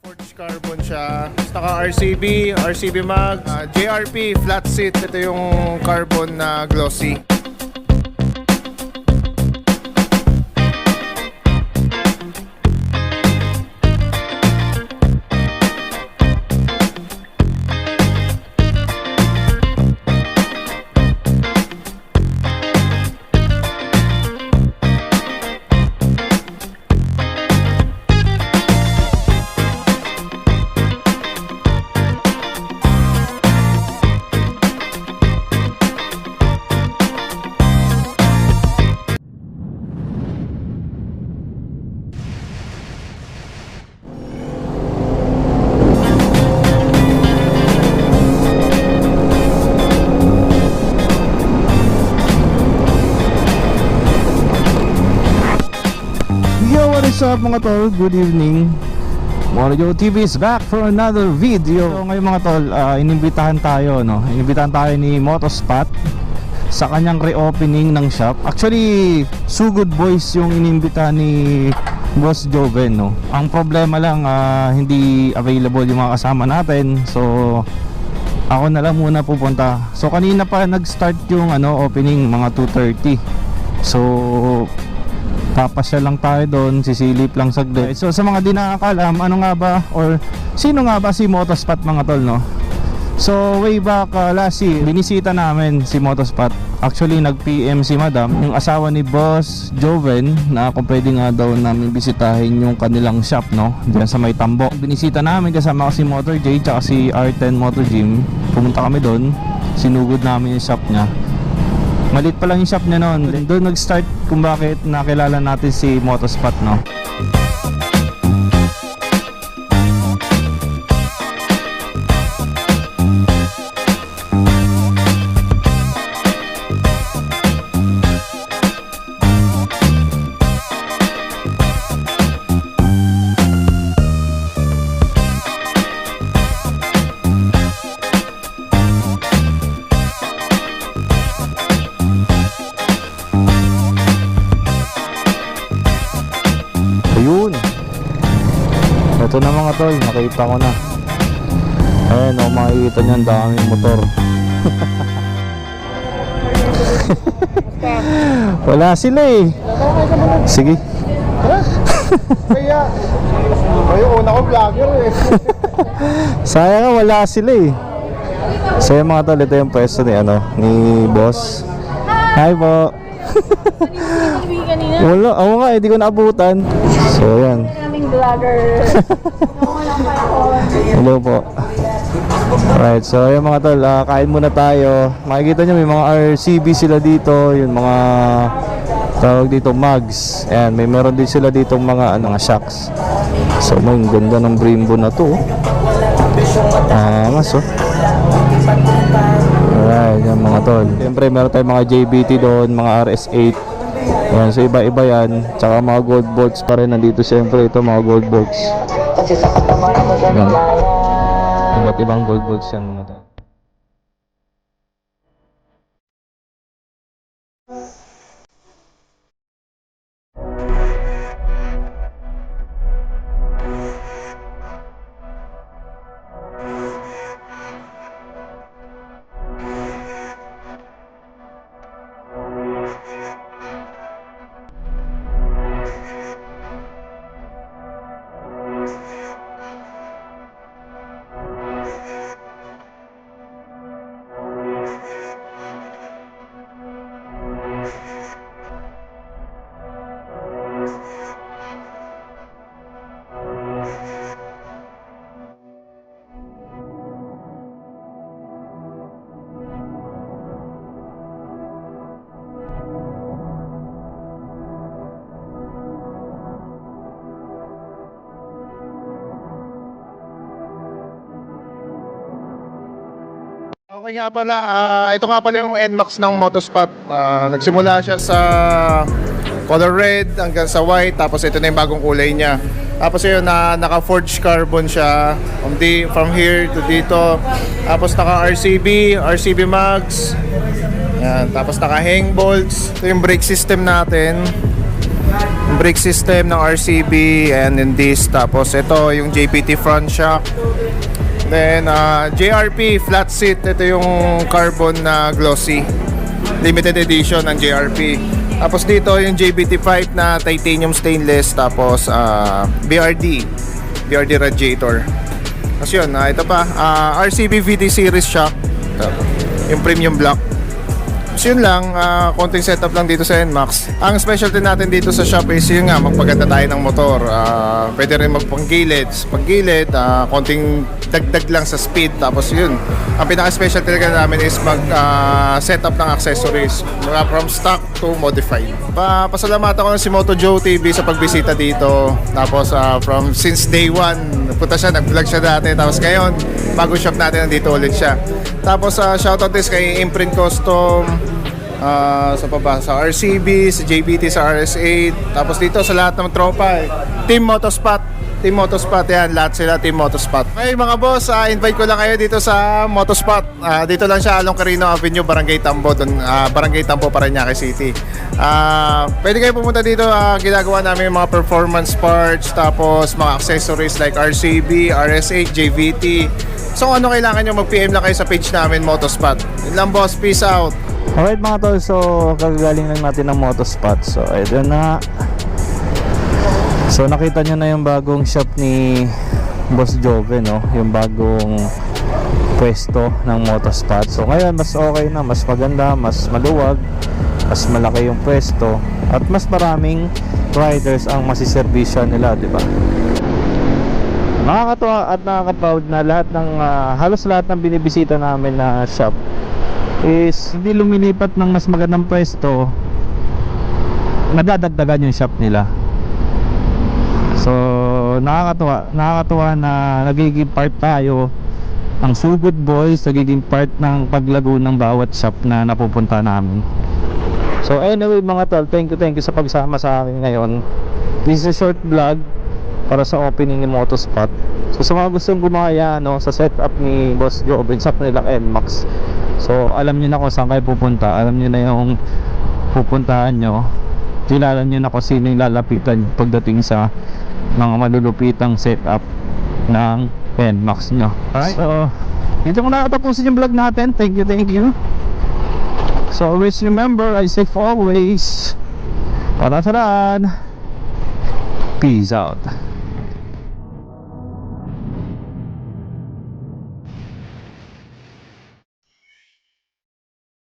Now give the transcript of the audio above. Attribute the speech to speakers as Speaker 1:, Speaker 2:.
Speaker 1: Forged carbon siya. Tapos naka RCB, RCB mag, ah, JRP, flat seat. Ito yung carbon na glossy.
Speaker 2: Yo, what is up mga tol? Good evening. Morio TV is back for another video. So, ngayon mga tol, ah, inimbitahan tayo, no? Inimbitahan tayo ni Motospot sa kanyang reopening ng shop. Actually, Sugod Boys yung inimbitahan ni Boss Joven, no? Ang problema lang, ah, hindi available yung mga kasama natin. So, ako na lang muna pupunta. So, kanina pa nag-start yung ano, opening, mga 2.30. So, papasya lang tayo doon, sisilip lang saglit. So sa mga di nakakalam, ano nga ba or sino nga ba si Motospot mga tol, no? So way back uh, last year, binisita namin si Motospot. Actually nag-PM si Madam, yung asawa ni Boss Joven na kung pwede nga daw namin bisitahin yung kanilang shop, no? Diyan sa may tambok. Binisita namin kasama ko si Motor J tsaka si R10 Motor Gym. Pumunta kami doon, sinugod namin yung shop niya. Malit pa lang yung shop niya noon. Doon nag-start kung bakit nakilala natin si Motospot, no? Ayun. Ito na mga tol, nakita ko na. Ayan o, makikita niyo ang daming motor. Wala sila eh. Sige.
Speaker 1: Kaya, ay, una ko vlogger eh.
Speaker 2: Sayang nga wala sila eh. So yung mga tol, ito yung pwesto ni ano, ni boss. Hi po. Wala, ako nga, hindi ko naabutan. So yan.
Speaker 3: Kaming vlogger.
Speaker 2: Hello po. Right, so yung mga tol, ah, kain muna tayo. Makikita nyo may mga RCB sila dito, yung mga tawag dito mugs. Ayan, may meron din sila dito mga ano, mga shocks. So may ganda ng Brembo na to. oh. Ah, mas oh. Alright, yan mga tol. Siyempre meron tayong mga JBT doon, mga RS8. Ayan, so iba-iba yan. Tsaka mga gold bolts pa rin nandito siyempre ito mga gold bolts. Yan. Iba't ibang gold balls yan mga tol.
Speaker 1: Okay nga pala, ah, ito nga pala yung NMAX ng Motospot. Ah, nagsimula siya sa color red hanggang sa white, tapos ito na yung bagong kulay niya. Tapos yun, na, naka-forged carbon siya from, di, from here to dito. Tapos naka-RCB, RCB mags. Yan, tapos naka-hang bolts. Ito yung brake system natin. brake system ng RCB and then this tapos ito yung JPT front shock then ah, JRP flat seat. Ito yung carbon na glossy. Limited edition ng JRP tapos dito yung JBT5 na titanium stainless. Tapos ah, BRD BRD radiator. Tapos yun ah, ito pa ah, RCB VT series Ito, yung premium block. So yun lang, ah, konting setup lang dito sa NMAX. Ang specialty natin dito sa shop is yun nga, magpaganda tayo ng motor. Ah, pwede rin magpanggilid. Panggilid, ah, konting dagdag lang sa speed. Tapos yun, ang pinaka-specialty talaga namin is mag ah, setup ng accessories. Mula from stock to modified. Pa pasalamatan ko na si Moto Joe TV sa pagbisita dito. Tapos ah, from since day one, punta siya, nag-vlog siya dati. Tapos ngayon, bago shop natin, nandito ulit siya. Tapos sa shoutout is kay Imprint Custom, Ah, sa pa ba? Sa RCB, sa JBT, sa RS8. Tapos dito sa lahat ng tropa eh. Team Motospot. Team Motospot yan. Lahat sila Team Motospot. Okay mga boss, ah, invite ko lang kayo dito sa Motospot. Ah, dito lang siya, Along Carino Avenue, Barangay Tambo. Dun, ah, Barangay Tambo, Parañaque City. Ah, pwede kayo pumunta dito. ah, ginagawa namin mga performance parts. Tapos mga accessories like RCB, RS8, JVT. So ano kailangan nyo, mag-PM lang kayo sa page namin, Motospot. Yun lang boss, peace out.
Speaker 2: Alright mga tol, so kagagaling lang natin ng motospot. So ayun na. So nakita nyo na yung bagong shop ni Boss Jove, no? Yung bagong pwesto ng motospot. So ngayon mas okay na, mas maganda, mas maluwag, mas malaki yung pwesto at mas maraming riders ang masiservisyon nila, di ba? Nakakatuwa at nakaka-proud na lahat ng ah, halos lahat ng binibisita namin na shop is hindi lumilipat ng mas magandang pwesto nadadagdagan yung shop nila so nakakatuwa nakakatuwa na nagiging part tayo. Ang Sugod Boys nagiging part ng paglago ng bawat shop na napupunta namin. So anyway mga tol thank you thank you sa pagsama sa akin ngayon. This is a short vlog para sa opening ni Motospot. So sa mga gustong gumaya no, sa setup ni Boss Joven sa kanilang NMAX So alam niyo na kung saan kayo pupunta. Alam niyo na yung pupuntahan nyo Kilala niyo na kung sino yung lalapitan pagdating sa mga malulupitang setup ng NMAX nyo. Alright So dito ko nakatapusin yung vlog natin. Thank you, thank you. So always remember, I say always Para sa daan Peace out